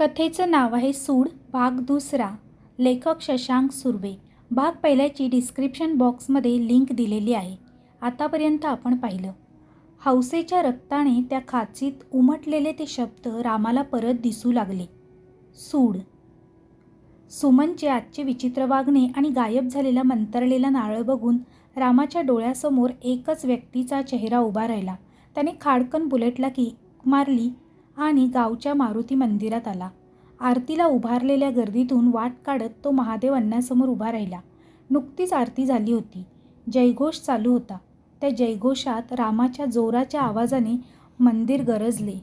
कथेचं नाव आहे सूड भाग दुसरा. लेखक शशांक सुर्वे. भाग पहिल्याची डिस्क्रिप्शन बॉक्समध्ये लिंक दिलेली आहे. आतापर्यंत आपण पाहिलं. हौसेच्या रक्ताने त्या खाचीत उमटलेले ते शब्द रामाला परत दिसू लागले. सूड. सुमनचे आजचे विचित्र वागणे आणि गायब झालेला मंतरलेला नारळ बघून रामाच्या डोळ्यासमोर एकच व्यक्तीचा चेहरा उभा राहिला. त्याने खाडकन बुलेटला की मारली आणि गावच्या मारुती मंदिरात आला. आरतीला उभारलेल्या गर्दीतून वाट काढत तो महादेव अण्णासमोर उभा राहिला. नुकतीच आरती झाली होती. जयघोष चालू होता. त्या जयघोषात रामाच्या जोराच्या आवाजाने मंदिर गरजले.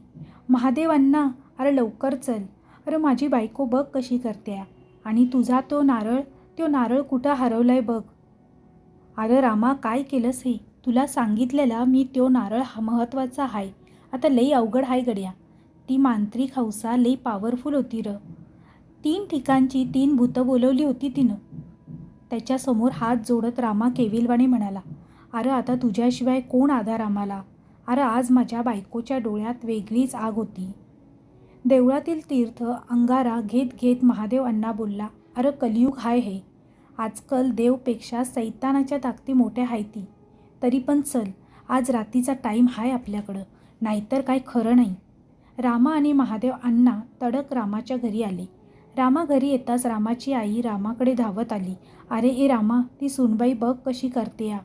महादेवांना अरे लवकर चल. अरे माझी बायको बघ कशी करते आणि तुझा तो नारळ तो नारळ कुठं हरवलाय बघ. अरे रामा काय केलंस हे? तुला सांगितलेला मी तो नारळ हा महत्त्वाचा आहे आता लई अवघड आहे गड्या. ती मांत्रिक हौसा लई पॉवरफुल होती र. तीन ठिकाणची तीन भूतं बोलवली होती तिनं. त्याच्यासमोर हात जोडत रामा केविलवाणी म्हणाला अरे आता तुझ्याशिवाय कोण आधार आम्हाला? अरे आज माझ्या बायकोच्या डोळ्यात वेगळीच आग होती. देवळातील तीर्थ अंगारा घेत घेत महादेव अण्णा बोलला अरे कलियुग हाय हे. आजकाल देवपेक्षा सैतानाच्या ताकदी मोठ्या हायती तरी पण चल आज रात्रीचा टाईम हाय आपल्याकडं. नाहीतर काय खरं नाही. रामा आणि महादेव अण्णा तडक रामाच्या घरी आले. रामा घरी येताच रामाची आई रामाकडे धावत आली. अरे ए रामा ती सुनबाई बघ कशी करते या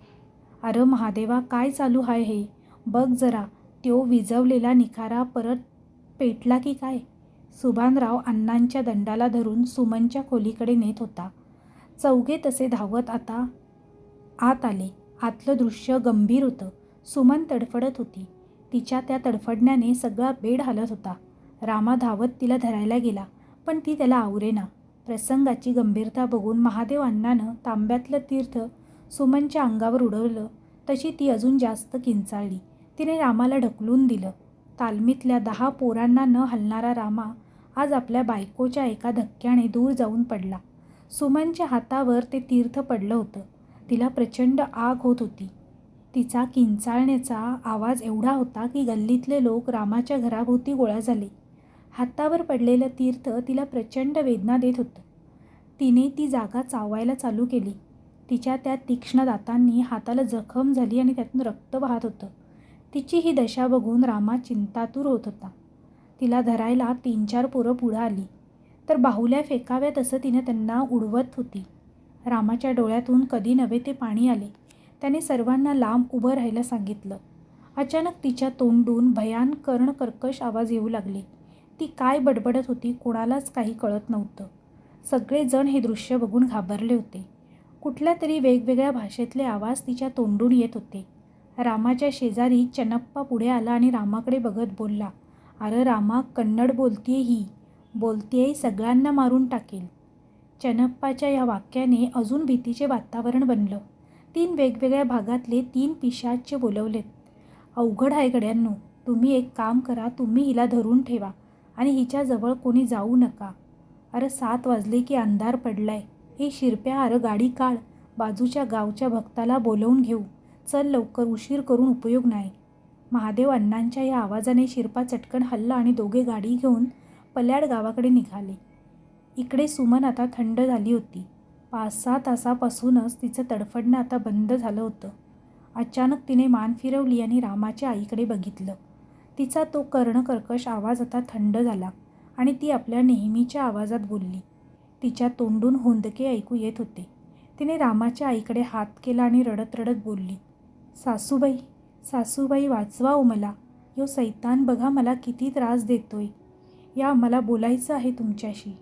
अरे महादेवा काय चालू आहे हे? बघ जरा त्यो विजवलेला निखारा परत पेटला की काय? सुभानराव अण्णांच्या दंडाला धरून सुमनच्या खोलीकडे नेत होता. चौघे तसे धावत आता आत आले. आतलं दृश्य गंभीर होतं. सुमन तडफडत होती. तिच्या त्या तडफडण्याने सगळा बेड हलत होता. रामा धावत तिला धरायला गेला पण ती त्याला आवरेना. प्रसंगाची गंभीरता बघून महादेव अण्णानं तांब्यातलं तीर्थ सुमनच्या अंगावर उडवलं तशी ती अजून जास्त किंचाळली. तिने रामाला ढकलून दिलं. तालमीतल्या दहा पोरांना न हलणारा रामा आज आपल्या बायकोच्या एका धक्क्याने दूर जाऊन पडला. सुमनच्या हातावर ते तीर्थ पडलं होतं. तिला प्रचंड आग होत होती. तिचा किंचाळण्याचा आवाज एवढा होता की गल्लीतले लोक रामाच्या घराभोवती गोळा झाले. हातावर पडलेलं तीर्थ तिला प्रचंड वेदना देत होतं. तिने ती जागा चावायला चालू केली. तिच्या त्या तीक्ष्ण दातांनी हाताला जखम झाली आणि त्यातून रक्त वाहत होतं. तिची ही दशा बघून रामा चिंतातूर होत होता. तिला धरायला तीन चार पोरं पुढं आली. तर बाहुल्या फेकाव्या तसं तिने त्यांना उडवत होती. रामाच्या डोळ्यातून कधी नव्हे ते पाणी आले. त्याने सर्वांना लांब उभं राहायला सांगितलं. अचानक तिच्या तोंडून भयानकर्ण कर्कश आवाज येऊ लागले. ती काय बडबडत होती कोणालाच काही कळत नव्हतं. सगळेजण हे दृश्य बघून घाबरले होते. कुठल्या तरी वेगवेगळ्या भाषेतले आवाज तिच्या तोंडून येत होते. रामाच्या शेजारी चनप्पा पुढे आला आणि रामाकडे बघत बोलला अरे रामा कन्नड बोलतीये ही. बोलतीये सगळ्यांना मारून टाकेल. चनप्पाच्या या वाक्याने अजून भीतीचे वातावरण बनलं. तीन वेगवेगळ्या भागातले तीन पिशाचे बोलवलेत. अवघड आहे गड्यांनो तुम्ही एक काम करा तुम्ही हिला धरून ठेवा आणि हिच्याजवळ कोणी जाऊ नका. अरे सात वाजले की अंधार पडलाय. हे शिरप्या अरे गाडी काढ बाजूच्या गावच्या भक्ताला बोलवून घेऊ. चल लवकर उशीर करून उपयोग नाही. महादेव अण्णांच्या या आवाजाने शिरपा चटकन हल्ला आणि दोघे गाडी घेऊन पल्याड गावाकडे निघाले. इकडे सुमन आता थंड झाली होती. पाच सहा तासापासूनच तिचं तडफडणं आता बंद झालं होतं. अचानक तिने मान फिरवली आणि रामाच्या आईकडे बघितलं. तिचा तो कर्णकर्कश आवाज आता थंड झाला आणि ती आपल्या नेहमीच्या आवाजात बोलली. तिच्या तोंडून हुंदके ऐकू येत होते. तिने रामाच्या आईकडे हात केला आणि रडत रडत बोलली सासूबाई सासूबाई वाचवा हो मला. यो सैतान बघा मला किती त्रास देतोय. या मला बोलायचं आहे तुमच्याशी.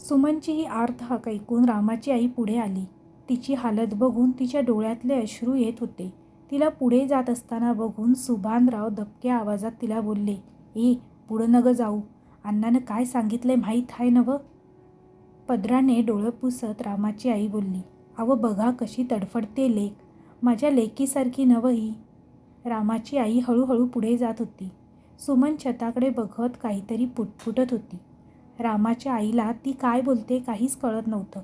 सुमनची ही आर्थ हाक ऐकून रामाची आई पुढे आली. तिची हालत बघून तिच्या डोळ्यातले अश्रू येत होते. तिला पुढे जात असताना बघून सुभानराव दबक्या आवाजात तिला बोलले ए पुढं नगं जाऊ. अण्णानं काय सांगितलंय माहीत आहे नवं? पदराने डोळं पुसत रामाची आई बोलली अव बघा कशी तडफडते लेक. माझ्या लेकीसारखी नवं ही. रामाची आई हळूहळू पुढे जात होती. सुमन छताकडे बघत काहीतरी पुटपुटत होती. रामाच्या आईला ती काय बोलते काहीच कळत नव्हतं.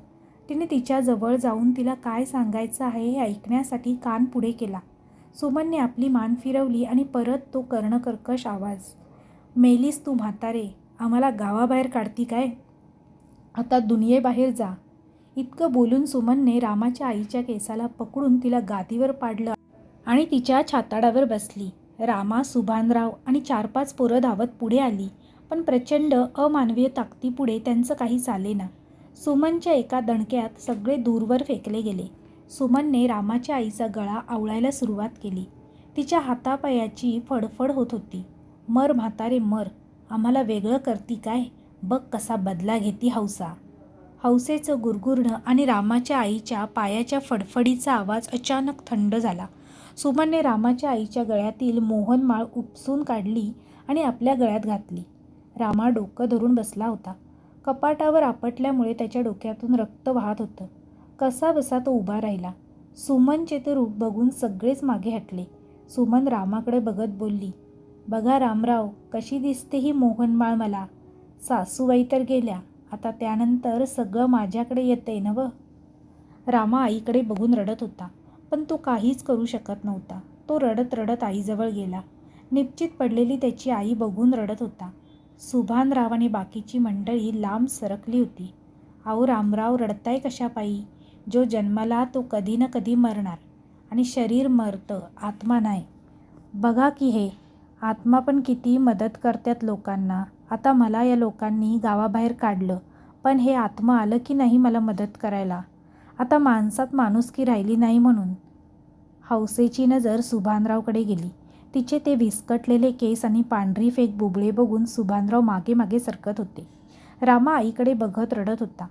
तिने तिच्याजवळ जाऊन तिला काय सांगायचं आहे हे ऐकण्यासाठी कान पुढे केला. सुमनने आपली मान फिरवली आणि परत तो कर्णकर्कश आवाज मेलीस तू म्हातारे आम्हाला गावाबाहेर काढती काय? आता दुनियेबाहेर जा. इतकं बोलून सुमनने रामाच्या आईच्या केसाला पकडून तिला गादीवर पाडलं आणि तिच्या छाताडावर बसली. रामा सुभानराव आणि चार पाच पोरं धावत पुढे आली. पण प्रचंड अमानवीय ताकदीपुढे त्यांचं काही चालेना सुमनच्या एका दणक्यात सगळे दूरवर फेकले गेले. सुमनने रामाच्या आईचा गळा आवळायला सुरुवात केली. तिच्या हातापायाची फडफड होत होती. मर म्हातारे मर. आम्हाला वेगळं करती काय? बघ कसा बदला घेती हौसा. हौसेचं गुरगुरणं आणि रामाच्या आईच्या पायाच्या फडफडीचा आवाज अचानक थंड झाला. सुमनने रामाच्या आईच्या गळ्यातील मोहनमाळ उपसून काढली आणि आपल्या गळ्यात घातली. रामा डोकं धरून बसला होता. कपाटावर आपटल्यामुळे त्याच्या डोक्यातून रक्त वाहत होतं. कसा बसा तो उभा राहिला. सुमनचे ते रूप बघून सगळेच मागे हटले. सुमन रामाकडे बघत बोलली बघा रामराव कशी दिसते ही मोहनमाळ मला. सासूबाई तर गेल्या. आता त्यानंतर सगळं माझ्याकडे येतंय ना रामा आईकडे बघून रडत होता पण तो काहीच करू शकत नव्हता. तो रडत रडत आईजवळ गेला. निश्चित पडलेली त्याची आई बघून रडत होता. सुभानराव आणि बाकीची मंडळी लांब सरकली होती. अहो रामराव रडताय कशा पायी? जो जन्माला तो कधी ना कधी मरणार आणि शरीर मरतं आत्मा नाही. बघा की हे आत्मा पण किती मदत करतात लोकांना. आता मला या लोकांनी गावाबाहेर काढलं पण हे आत्मा आलं की नाही मला मदत करायला? आता माणसात माणुसकी राहिली नाही म्हणून. हौसेची नजर सुभानरावकडे गेली तिचे ते विस्कटलेले केस आणि पांढरी फेक बुबळे बघून सुभानराव मागे मागे सरकत होते. रामा आईकडे बघत रडत होता.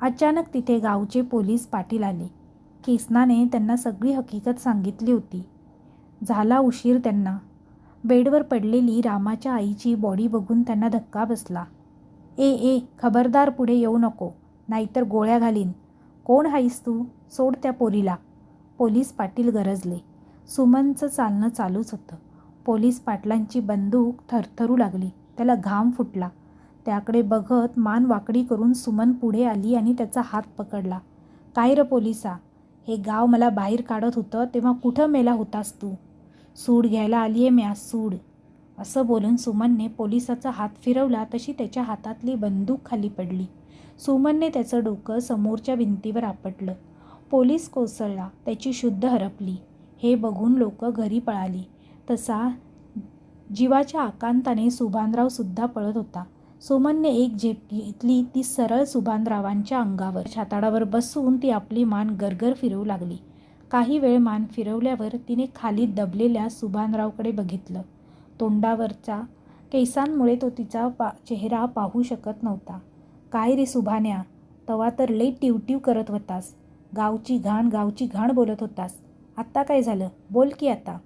अचानक तिथे गावचे पोलीस पाटील आले. केसनाने त्यांना सगळी हकीकत सांगितली होती. झाला उशीर त्यांना. बेडवर पडलेली रामाच्या आईची बॉडी बघून त्यांना धक्का बसला. ए ए खबरदार पुढे येऊ नको नाहीतर गोळ्या घालीन. कोण हाईस तू? सोड त्या पोरीला. पोलीस पाटील गरजले. सुमनचं चालणं चालूच होतं. पोलीस पाटलांची बंदूक थरथरू लागली. त्याला घाम फुटला. त्याकडे बघत मान वाकडी करून सुमन पुढे आली आणि त्याचा हात पकडला. काय र पोलिसा? हे गाव मला बाहेर काढत होतं तेव्हा कुठं मेला होतास तू? सूड घ्यायला आली आहे म्या सूड. असं बोलून सुमनने पोलिसाचा हात फिरवला तशी त्याच्या हातातली बंदूक खाली पडली. सुमनने त्याचं डोकं समोरच्या भिंतीवर आपटलं. पोलीस कोसळला त्याची शुद्ध हरपली. हे बघून लोक घरी पळाली. तसा जीवाच्या आकांताने सुभानरावसुद्धा पळत होता. सुमनने एक झेप घेतली. ती सरळ सुभानरावांच्या अंगावर छाताडावर बसून ती आपली मान गरगर फिरवू लागली. काही वेळ मान फिरवल्यावर तिने खाली दबलेल्या सुभानरावकडे बघितलं. तोंडावरच्या केसांमुळे तो तिचा पा चेहरा पाहू शकत नव्हता. काय रे सुभान्या? तवा तर लई टिवटिव करत होतास. गावची घाण गावची घाण बोलत होतास. आत्ता काय झालं? बोल की आता.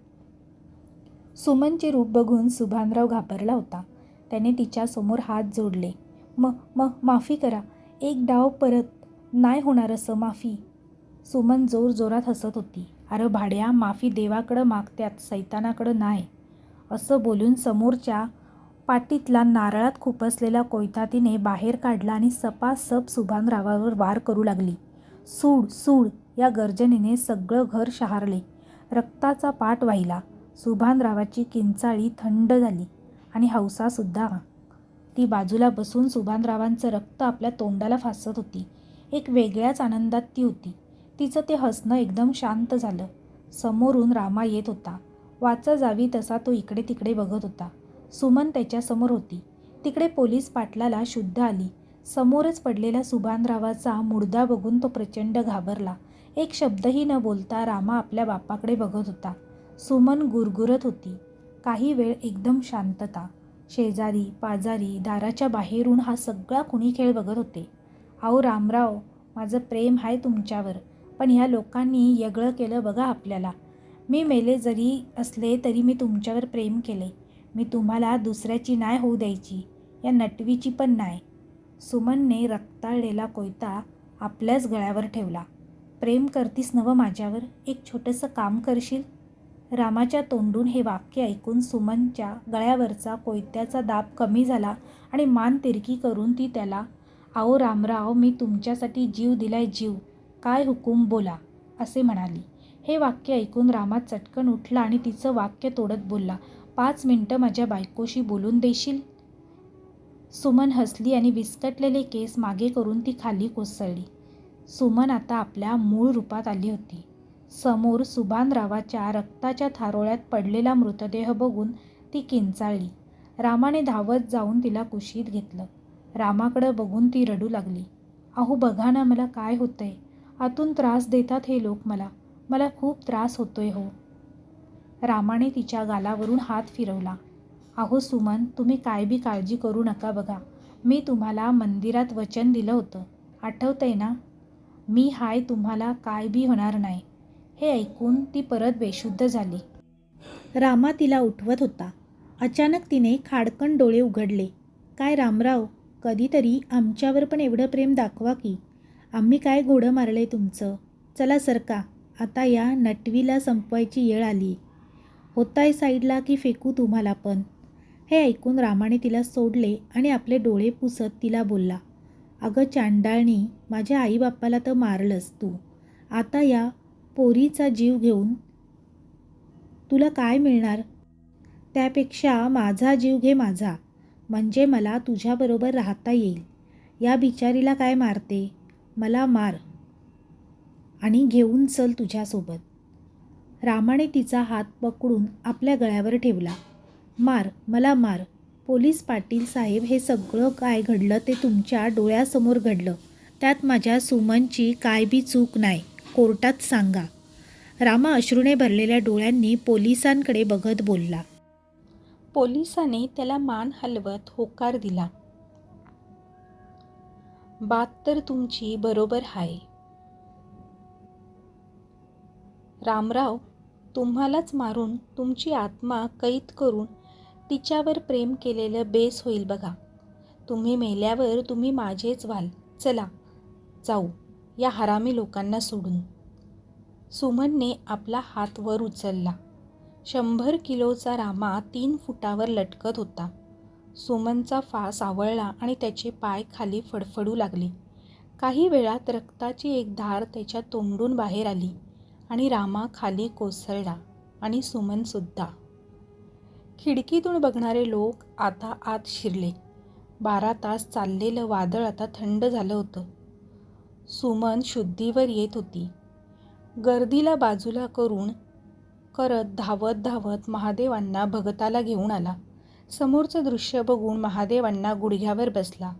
सुमनचे रूप बघून सुभानराव घाबरला होता. त्याने तिच्यासमोर हात जोडले. म म माफी करा. एक डाव परत नाही होणार असं माफी. सुमन जोर जोरात हसत होती. अरे भाड्या माफी देवाकडं मागत्यात सैतानाकडं नाही. असं बोलून समोरच्या पाटीतला नारळात खुपसलेला कोयता तिने बाहेर काढला आणि सपासप सुभानरावावर वार करू लागली. सूड सूड या गर्जनेने सगळं घर शहारले. रक्ताचा पाट वाहिला. सुभानरावाची किंचाळी थंड झाली आणि हौसासुद्धा ती बाजूला बसून सुभानरावांचं रक्त आपल्या तोंडाला फासत होती. एक वेगळ्याच आनंदात ती होती. तिचं ते हसणं एकदम शांत झालं. समोरून रामा येत होता. वाचा जावी तसा तो इकडे तिकडे बघत होता. सुमन त्याच्यासमोर होती. तिकडे पोलीस पाटलाला शुद्ध आली. समोरच पडलेल्या सुभानरावाचा मुडदा बघून तो प्रचंड घाबरला. एक शब्दही न बोलता रामा आपल्या बापाकडे बघत होता. सुमन गुरगुरत होती. काही वेळ एकदम शांतता. शेजारी पाजारी दाराच्या बाहेरून हा सगळा कुणी खेळ बघत होते. अहो रामराव माझं प्रेम आहे तुमच्यावर पण ह्या लोकांनी यगळं केलं बघा आपल्याला. मी मेले जरी असले तरी मी तुमच्यावर प्रेम केले. मी तुम्हाला दुसऱ्याची नाही होऊ द्यायची या नटवीची पण नाही सुमनने रक्ताळलेला कोयता आपल्याच गळ्यावर ठेवला. प्रेम करतीस नवं माझ्यावर? एक छोटंसं काम करशील? रामाच्या तोंडून हे वाक्य ऐकून सुमनच्या गळ्यावरचा कोयत्याचा दाब कमी झाला आणि मान तिरकी करून ती त्याला आओ रामराव मी तुमच्यासाठी जीव दिलाय जीव काय हुकूम बोला असे म्हणाली. हे वाक्य ऐकून रामा चटकन उठला आणि तिचं वाक्य तोडत बोलला पाच मिनटं माझ्या बायकोशी बोलून देशील? सुमन हसली आणि विस्कटलेले केस मागे करून ती खाली कोसळली. सुमन आता आपल्या मूळ रूपात आली होती. समोर सुभानरावाच्या रक्ताच्या थारोळ्यात पडलेला मृतदेह बघून ती किंचाळली. रामाने धावत जाऊन तिला कुशीत घेतलं. रामाकडं बघून ती रडू लागली. अहो बघा ना मला काय होतंय. आतून त्रास देतात हे लोक मला. मला खूप त्रास होतोय हो. रामाने तिच्या गालावरून हात फिरवला. अहो सुमन तुम्ही काय बी काळजी करू नका बघा. मी तुम्हाला मंदिरात वचन दिलं होतं. आठवतंय ना? मी हाय तुम्हाला काय बी होणार नाही. हे ऐकून ती परत बेशुद्ध झाली. रामा तिला उठवत होता. अचानक तिने खाडकन डोळे उघडले. काय रामराव कधीतरी आमच्यावर पण एवढं प्रेम दाखवा की. आम्ही काय घोडं मारलंय तुमचं? चला सरका आता या नटवीला संपवायची येळ आली होताय साईडला की फेकू तुम्हाला पण. हे ऐकून रामाने तिला सोडले आणि आपले डोळे पुसत तिला बोलला. अगं चांडाळणी माझ्या आईबाप्पाला तर मारलंस तू. आता या पोरीचा जीव घेऊन तुला काय मिळणार? त्यापेक्षा माझा जीव घे माझा म्हणजे मला तुझ्याबरोबर राहता येईल. या बिचारीला काय मारते? मला मार आणि घेऊन चल तुझ्यासोबत. रामाने तिचा हात पकडून आपल्या गळ्यावर ठेवला. मार मला मार. पोलीस पाटील साहेब हे सगळं काय घडलं ते तुमच्या डोळ्यासमोर घडलं. त्यात माझ्या सुमनची काय बी चूक नाही. कोर्टात सांगा. रामा अश्रूने भरलेल्या डोळ्यांनी पोलिसांकडे बघत बोलला. पोलिसाने त्याला मान हलवत होकार दिला. बात तर तुमची बरोबर आहे रामराव तुम्हालाच मारून तुमची आत्मा कैद करून तिच्यावर प्रेम केलेलं बेस होईल बघा. तुम्ही मेल्यावर तुम्ही माझेच व्हाल. चला जाऊ. या हरामी लोकांना सोडून. सुमनने आपला हात वर उचलला. शंभर किलोचा रामा तीन फुटावर लटकत होता. सुमनचा फास आवळला आणि त्याचे पाय खाली फडफडू लागले. काही वेळात रक्ताची एक धार त्याच्या तोंडून बाहेर आली आणि रामा खाली कोसळला आणि सुमनसुद्धा खिडकीतून बघणारे लोक आता आत शिरले. बारा तास चाललेलं वादळ आता थंड झालं होतं. सुमन शुद्धीवर येत होती. गर्दीला बाजूला करून करत धावत धावत महादेवांना भगताला घेऊन आला. समोरचं दृश्य बघून महादेवांना गुडघ्यावर बसला.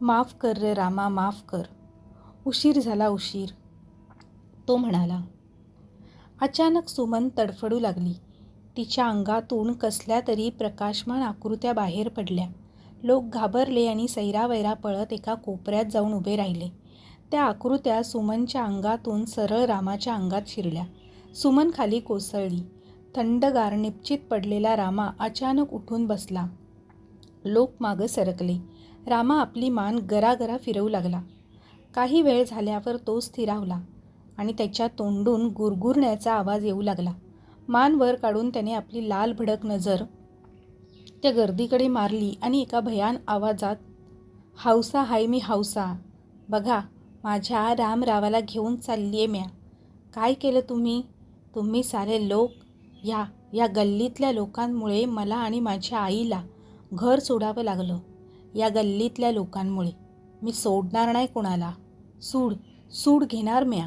माफ कर रे रामा माफ कर. उशीर झाला उशीर तो म्हणाला. अचानक सुमन तडफडू लागली. तिच्या अंगातून कसल्या तरी प्रकाशमान आकृत्या बाहेर पडल्या. लोक घाबरले आणि सैरावैरा पळत एका कोपऱ्यात जाऊन उभे राहिले. त्या आकृत्या सुमनच्या अंगातून सरळ रामाच्या अंगात शिरल्या. सुमन खाली कोसळली. थंडगार निश्चित पडलेला रामा अचानक उठून बसला. लोक मागं सरकले. रामा आपली मान गरागरा फिरवू लागला. काही वेळ झाल्यावर तो स्थिरावला आणि त्याच्या तोंडून गुरगुरण्याचा आवाज येऊ लागला. मान वर काढून त्याने आपली लाल भडक नजर त्या गर्दीकडे मारली आणि एका भयान आवाजात हावसा हाय मी हावसा बघा माझ्या रामरावाला घेऊन चालली आहे म्या. काय केलं तुम्ही? तुम्ही सारे लोक या या गल्लीतल्या लोकांमुळे मला आणि माझ्या आईला घर सोडावं लागलं. या गल्लीतल्या लोकांमुळे. मी सोडणार नाही कोणाला. सूड सूड घेणार म्या.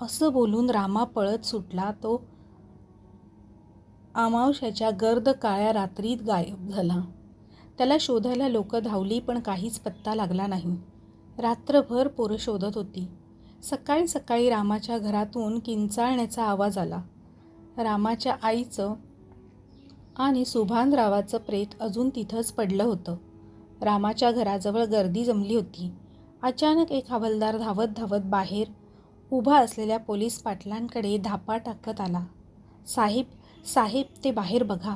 असं बोलून रामा पळत सुटला. तो अमावश्याच्या गर्द काळ्या रात्रीत गायब झाला. त्याला शोधायला लोकं धावली पण काहीच पत्ता लागला नाही. रात्रभर पोरं शोधत होती. सकाळी सकाळी रामाच्या घरातून किंचाळण्याचा आवाज आला. रामाच्या आईचं आणि सुभानरावाचं प्रेत अजून तिथंच पडलं होतं. रामाच्या घराजवळ गर्दी जमली होती. अचानक एक हवलदार धावत धावत बाहेर उभा असलेल्या पोलीस पाटलांकडे धापा टाकत आला. साहेब साहेब ते बाहेर बघा.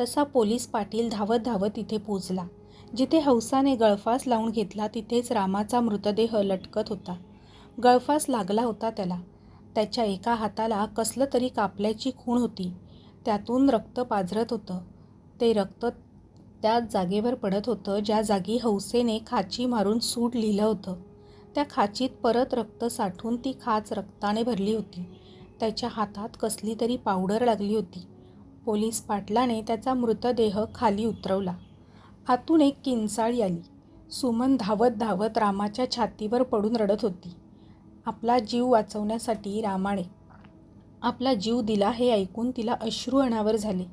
तसा पोलीस पाटील धावत धावत तिथे पोचला जिथे हौसाने गळफास लावून घेतला तिथेच रामाचा मृतदेह लटकत होता. गळफास लागला होता त्याला. त्याच्या एका हाताला कसलं तरी कापल्याची खूण होती. त्यातून रक्त पाझरत होतं. ते रक्त त्याच जागेवर पडत होतं ज्या जागी हौसेने खाची मारून सूड लिहिलं होतं. त्या खाचीत परत रक्त साठून ती खाच रक्ताने भरली होती. त्याच्या हातात कसली तरी पावडर लागली होती. पोलीस पाटलाने त्याचा मृतदेह खाली उतरवला. आतून एक किंचाळी आली. सुमन धावत धावत रामाच्या छातीवर पडून रडत होती. आपला जीव वाचवण्यासाठी रामाने आपला जीव दिला हे ऐकून तिला अश्रू अनावर झाले.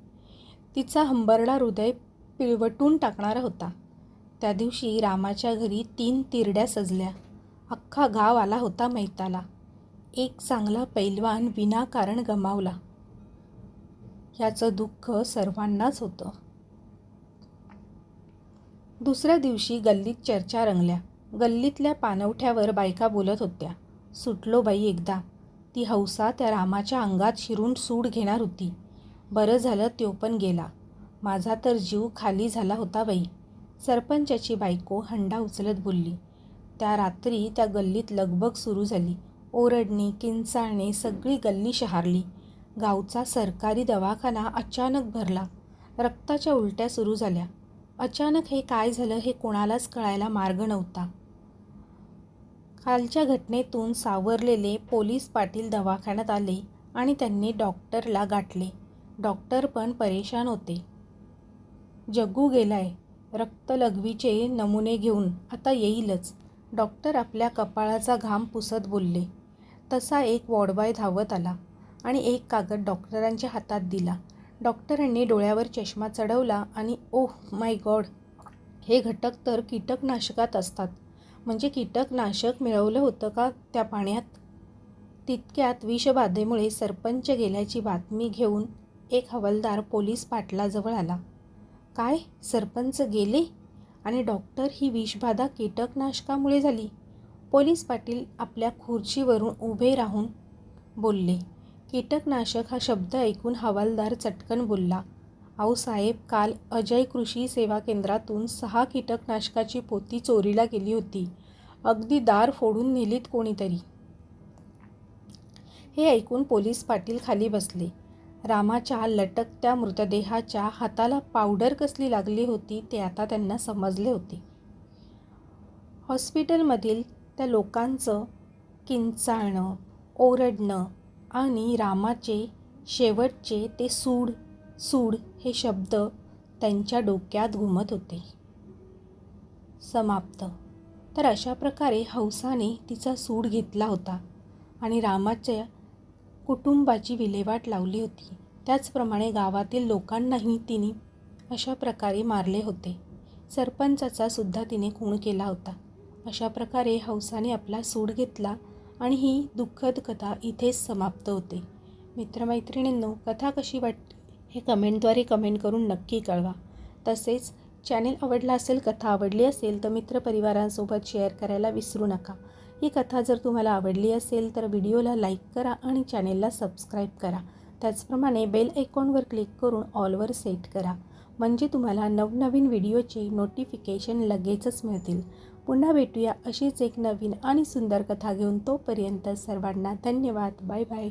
तिचा हंबरडा हृदय पिळवटून टाकणारा होता. त्या दिवशी रामाच्या घरी तीन तिरड्या सजल्या. अख्खा गाव आला होता मैताला. एक चांगला पैलवान विनाकारण गमावला. याचं दुःख सर्वांनाच होतं. दुसऱ्या दिवशी गल्लीत चर्चा रंगल्या. गल्लीतल्या पानवठ्यावर बायका बोलत होत्या. सुटलो बाई एकदा. ती हौसा त्या रामाच्या अंगात शिरून सूड घेणार होती. बरं झालं त्यो पण गेला. माझा तर जीव खाली झाला होता बाई. सरपंचाची बायको हंडा उचलत बोलली. त्या रात्री त्या गल्लीत लगबग सुरू झाली. ओरडणी किंचाळणे सगळी गल्ली शहारली. गावचा सरकारी दवाखाना अचानक भरला. रक्ताच्या उलट्या सुरू झाल्या. अचानक हे काय झालं हे कोणालाच कळायला मार्ग नव्हता. कालच्या घटनेतून सावरलेले पोलीस पाटील दवाखान्यात आले आणि त्यांनी डॉक्टरला गाठले. डॉक्टर पण परेशान होते. जग्गू गेलाय रक्तलघवीचे नमुने घेऊन आता येईलच. डॉक्टर आपल्या कपाळाचा घाम पुसत बोलले. तसा एक वॉर्डबॉय धावत आला आणि एक कागद डॉक्टरांच्या हातात दिला. डॉक्टरांनी डोळ्यावर चष्मा चढवला आणि ओह माय गॉड हे घटक तर कीटकनाशकात असतात. म्हणजे कीटकनाशक मिळवलं होतं का त्या पाण्यात? तितक्यात विषबाधेमुळे सरपंच गेल्याची बातमी घेऊन एक हवालदार पोलीस पाटलाजवळ आला. काय? सरपंच गेले? आणि डॉक्टर ही विषबाधा कीटकनाशकामुळे झाली? पोलीस पाटील आपल्या खुर्चीवरून उभे राहून बोलले. कीटकनाशक हा शब्द ऐकून हवालदार चटकन बोलला. अहो साहेब काल अजय कृषी सेवा केंद्रातून सहा कीटकनाशकाची पोती चोरीला गेली होती. अगदी दार फोडून नेलीत कोणीतरी. हे ऐकून पोलीस पाटील खाली बसले. रामाच्या लटकत्या मृतदेहाच्या हाताला पावडर कसली लागली होती ते आता त्यांना समजले होते. हॉस्पिटलमधील त्या लोकांचं किंचाळणं ओरडणं आणि रामाचे शेवटचे ते सूड सूड हे शब्द त्यांच्या डोक्यात घुमत होते. समाप्त. तर अशा प्रकारे हौसाने तिचा सूड घेतला होता आणि रामाच्या कुटुंबाची विल्हेवाट लावली होती. त्याचप्रमाणे गावातील लोकांनाही तिने अशा प्रकारे मारले होते. सरपंचाचा सुद्धा तिने खूण केला होता. अशा प्रकारे हौसाने आपला सूड घेतला आणि ही दुःखद कथा इथेच समाप्त होते. मित्रमैत्रिणींनो कथा कशी वाटते हे कमेंटद्वारे कमेंट करून नक्की कळवा. तसेच चॅनेल आवडला असेल कथा आवडली असेल तर मित्रपरिवारांसोबत शेअर करायला विसरू नका. ही कथा जर तुम्हाला आवडली असेल तर व्हिडिओला लाईक करा आणि चॅनेलला सबस्क्राईब करा. त्याचप्रमाणे बेल आयकॉनवर क्लिक करून ऑलवर सेट करा. म्हणजे तुम्हाला नवनवीन व्हिडिओचे नोटिफिकेशन लगेचच मिळतील. पुन्हा भेटूया अशीच एक नवीन आणि सुंदर कथा घेऊन तोपर्यंत सर्वांना धन्यवाद. Bye bye.